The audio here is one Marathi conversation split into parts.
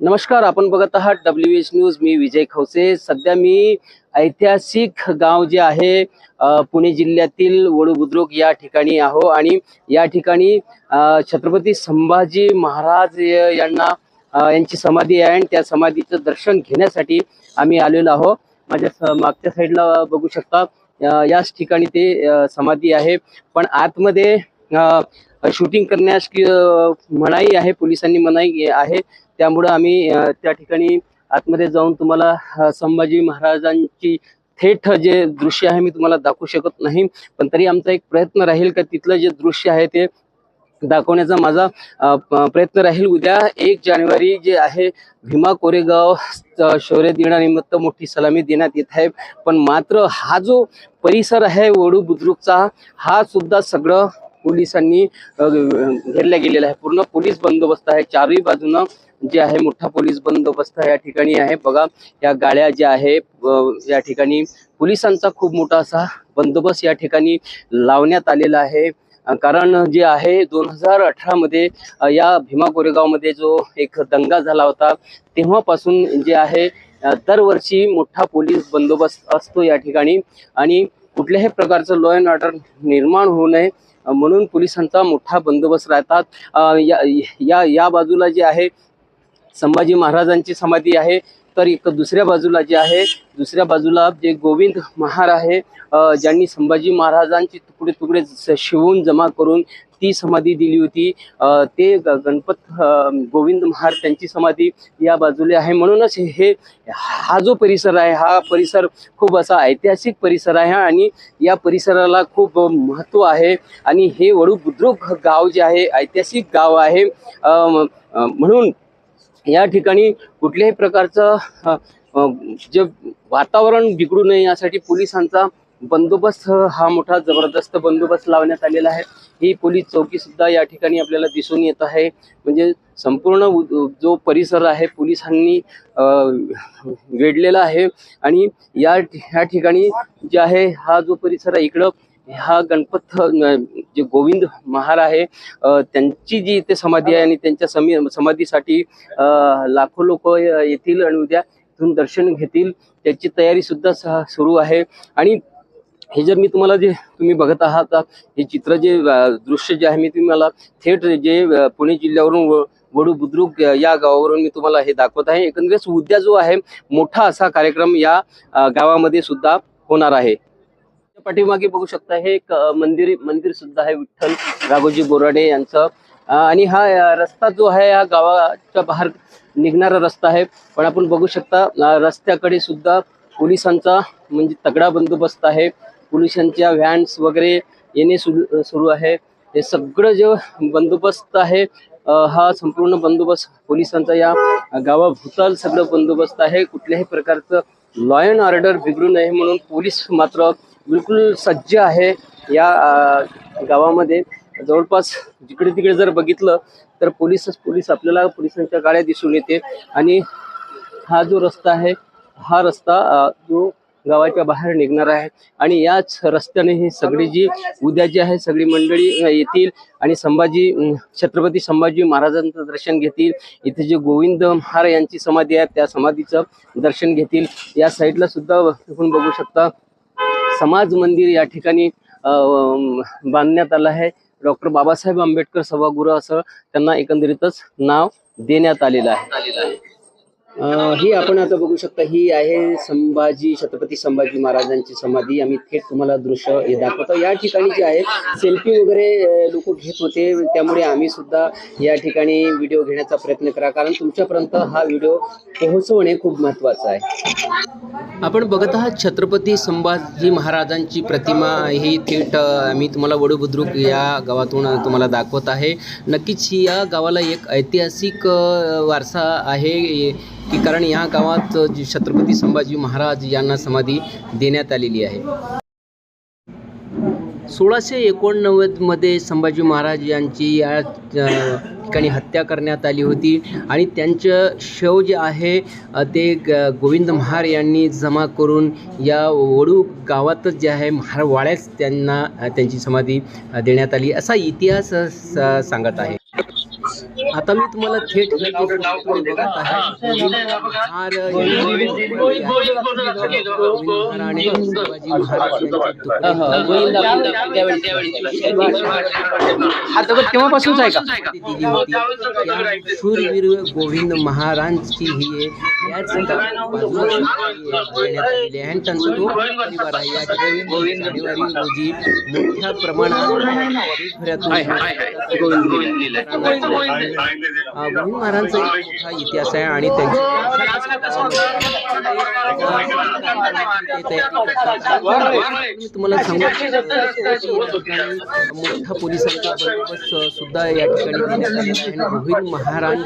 नमस्कार आपण बघत आहात डब्ल्यू एच न्यूज मी विजय खवसे. सध्या मी ऐतिहासिक गाव जे आहे पुणे जिल्ह्यातील वडू बुद्रुक या ठिकाणी आहो आणि या ठिकाणी छत्रपती संभाजी महाराज यांना यांची समाधी आहे आणि त्या समाधीचं दर्शन घेण्यासाठी आम्ही आलेलो आहो. माझ्या मागच्या साईडला बघू शकता याच ठिकाणी ते समाधी आहे. पण आतमध्ये शूटिंग करण्यास मनाई आहे पोलिसांनी मनाई आहे. त्यामुळं आम्ही त्या ठिकाणी आतमध्ये जाऊन तुम्हाला संभाजी महाराजांची थेट जे दृश्य आहे मी तुम्हाला दाखवू शकत नाही. पण तरी आमचा एक प्रयत्न राहील का तिथलं जे दृश्य आहे ते दाखवण्याचा माझा प्रयत्न राहील. उद्या एक जानेवारी जे आहे भीमा कोरेगाव शौर्य दिनानिमित्त मोठी सलामी देण्यात येत आहे. पण मात्र हा जो परिसर आहे वडू बुद्रुकचा हा सुद्धा सगळं पोलिसांनी घेरल्या गेलेला आहे पूर्ण पोलीस बंदोबस्त आहे. चारही बाजूनं जे आहे मोठा पोलीस बंदोबस्त या ठिकाणी आहे. बघा या गाड्या ज्या आहे या ठिकाणी पोलिसांचा खूप मोठा असा बंदोबस्त या ठिकाणी लावण्यात आलेला आहे. कारण जे आहे दोन हजार अठरामध्ये या भीमा कोरेगावमध्ये जो एक दंगा झाला होता तेव्हापासून जे आहे दरवर्षी मोठा पोलीस बंदोबस्त असतो या ठिकाणी. आणि कुठल्याही प्रकारचं लॉ अँड ऑर्डर निर्माण होऊ नये म्हणून पोलिसांचा मोठा बंदोबस्त राहतात. या या या बाजूला जे आहे संभाजी महाराजांची समाधी आहे तर एक दुसऱ्या बाजूला जे आहे दुसऱ्या बाजूला जे गोविंद महार आहे ज्यांनी संभाजी महाराजांचे तुकडे तुकडे शिवून जमा करून ती समाधी दिली होती. ते ग- गणपत गोविंद महार त्यांची समाधी या बाजूला आहे. म्हणूनच हे- हा जो परिसर आहे हा परिसर खूप असा ऐतिहासिक परिसर आहे आणि या परिसराला खूप महत्त्व आहे. आणि हे वडू बुद्रुक गाव जे आहे ऐतिहासिक गाव आहे. म्हणून या ठिकाणी कुठल्याही प्रकारचं जे वातावरण बिघडू नये यासाठी पोलिसांचा बंदोबस्त हा मोठा जबरदस्त बंदोबस्त लावण्यात आलेला आहे. ही पोलीस चौकी सुद्धा या ठिकाणी आपल्याला दिसून येत आहे. म्हणजे संपूर्ण जो परिसर आहे पोलिसांनी वेढलेला आहे. आणि या ह्या ठिकाणी जे आहे हा जो परिसर आहे इकडं हा गणपत जे गोविंद महार आहे त्यांची जी इथे समाधी आहे आणि त्यांच्या समी समाधीसाठी लाखो लोक येतील आणि उद्या इथून दर्शन घेतील. त्याची तयारी सुद्धा स- सुरू आहे. आणि हे जर मी तुम्हाला जे तुम्ही बघत आहात हे चित्र जे दृश्य जे आहे मी तुम्हाला थेट जे पुणे जिल्ह्यावरून वडू बुद्रुक या गावावरून मी तुम्हाला हे दाखवत आहे. एकंदरीत उद्या जो आहे मोठा असा कार्यक्रम या गावामध्ये सुद्धा होणार आहे. पाठीमागे बघू शकता हे एक मंदिर मंदिर सुद्धा आहे विठ्ठल राघोजी बोराडे यांचं. आणि हा रस्ता जो आहे हा गावाच्या बाहेर निघणारा रस्ता आहे. पण आपण बघू शकता रस्त्याकडे सुद्धा पोलिसांचा म्हणजे तगडा बंदोबस्त आहे. पोलिसांच्या व्हॅन्स वगैरे येणे सुरू सुरू आहे. हे सगळं जे बंदोबस्त आहे हा संपूर्ण बंदोबस्त पोलिसांचा या गावाभोवताल सगळं बंदोबस्त आहे. कुठल्याही प्रकारचं लॉ अँड ऑर्डर बिघडू नये म्हणून पोलीस मात्र बिलकुल सज्ज आहे या गावामध्ये. जवळपास जिकडे तिकडे जर बघितलं तर पोलीसच पोलीस आपल्याला पोलिसांच्या गाड्या दिसून येते. आणि हा जो रस्ता आहे हा रस्ता जो गावाच्या बाहेर निघणार आहे आणि याच रस्त्याने ही सगळी जी उद्या जी आहे सगळी मंडळी येतील आणि संभाजी छत्रपती संभाजी महाराजांचं दर्शन घेतील. इथे जे गोविंद महार यांची समाधी आहे त्या समाधीचं दर्शन घेतील. या साईडला सुद्धा आपण बघू शकता समाज मंदिर या ठिकाणी अ, बांधण्यात आलं आहे. डॉक्टर बाबासाहेब आंबेडकर सभागृह असं त्यांना एकंदरीतच नाव देण्यात आलेलं आहे. अ, ही आपण आता बघू शकता ही आहे संभाजी छत्रपती संभाजी महाराजांची समाधी. आम्ही थेट तुम्हाला दृश्य हे दाखवतो. या ठिकाणी जे आहे सेल्फी वगैरे लोक घेत होते. त्यामुळे आम्ही सुद्धा या ठिकाणी व्हिडिओ घेण्याचा प्रयत्न करा. कारण तुमच्यापर्यंत हा व्हिडिओ पोहोचवणे खूप महत्वाचं आहे. आपण बघत आहात छत्रपती संभाजी महाराजांची प्रतिमा. ही थेट मी तुम्हाला वडू बुद्रुक या गावातून तुम्हाला दाखवत आहे. नक्कीच या गावाला एक ऐतिहासिक वारसा आहे की कारण या गावात जी छत्रपती संभाजी महाराज यांना समाधी देण्यात आलेली आहे. सोळाशे एकोणनव्वदमध्ये संभाजी महाराज यांची या ठिकाणी हत्या करण्यात आली होती. आणि त्यांचं शव जे आहे ते ग गोविंद महार यांनी जमा करून या वडू गावातच जे आहे महारवाड्यात त्यांना त्यांची समाधी देण्यात आली. असा इतिहास सांगत आहे. आता मी तुम्हाला थेट हे बघत आहे हा तेव्हापासूनच का शूरवीर गोविंद महाराजांची ही याच बाजूला देण्यात आलेली आहे आणि त्यांचा तो परिवार आहे या ठिकाणी जानेवारी रोजी मोठ्या प्रमाणात गोविंद महाराजांचा एक मोठा इतिहास आहे आणि त्यांची तुम्हाला सांगू मोठा पोलिसांचा बंदोबस्त सुद्धा या ठिकाणी देण्यात महाराण महाराज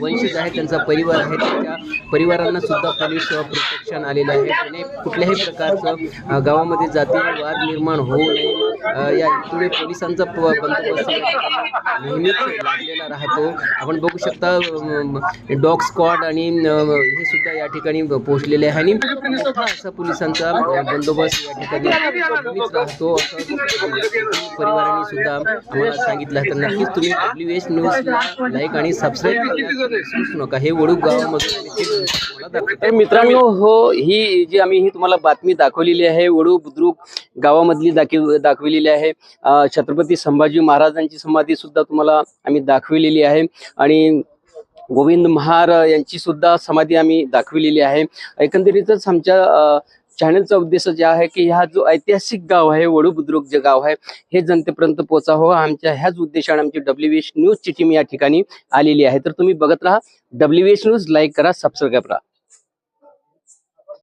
वंशज आहे त्यांचा परिवार आहे. त्यांच्या परिवारांना सुद्धा पोलीस प्रोटेक्शन आलेलं आहे. आणि कुठल्याही प्रकारचं गावामध्ये जातीय वाद निर्माण होऊ नये. या इकडे पोलिसांचा बंदोबस्त नेहमीच लागलेला राहतो. आपण बघू शकता डॉग स्क्वॉड आणि हे सुद्धा या ठिकाणी पोहोचलेले आहे. आणि मोठा असा पोलिसांचा बंदोबस्त या ठिकाणी नेहमीच राहतो. असं परिवाराने सुद्धा आम्हाला सांगितलं आहे. तर नक्कीच तुम्ही डब्ल्यू एच न्यूजला लाईक आणि सबस्क्राईब विसरूच नका. हे वडूक गावामध्ये तर मित्रांनो हो ही जी आम्ही ही तुम्हाला बातमी दाखवलेली आहे वडू बुद्रुक गावामधली दाखव दाखवलेली आहे. छत्रपती संभाजी महाराजांची समाधी सुद्धा तुम्हाला आम्ही दाखवलेली आहे. आणि गोविंद महार यांची सुद्धा समाधी आम्ही दाखवलेली आहे. एकंदरीतच आमच्या चॅनलचा उद्देश जे आहे की हा जो ऐतिहासिक गाव आहे वडू बुद्रुक जे गाव आहे हे जनतेपर्यंत पोचावं आमच्या ह्याच उद्देशाने आमची डब्ल्यू एच न्यूजची टीम या ठिकाणी आलेली आहे. तर तुम्ही बघत राहा डब्ल्यू एच न्यूज लाईक करा सबस्क्राईब करा.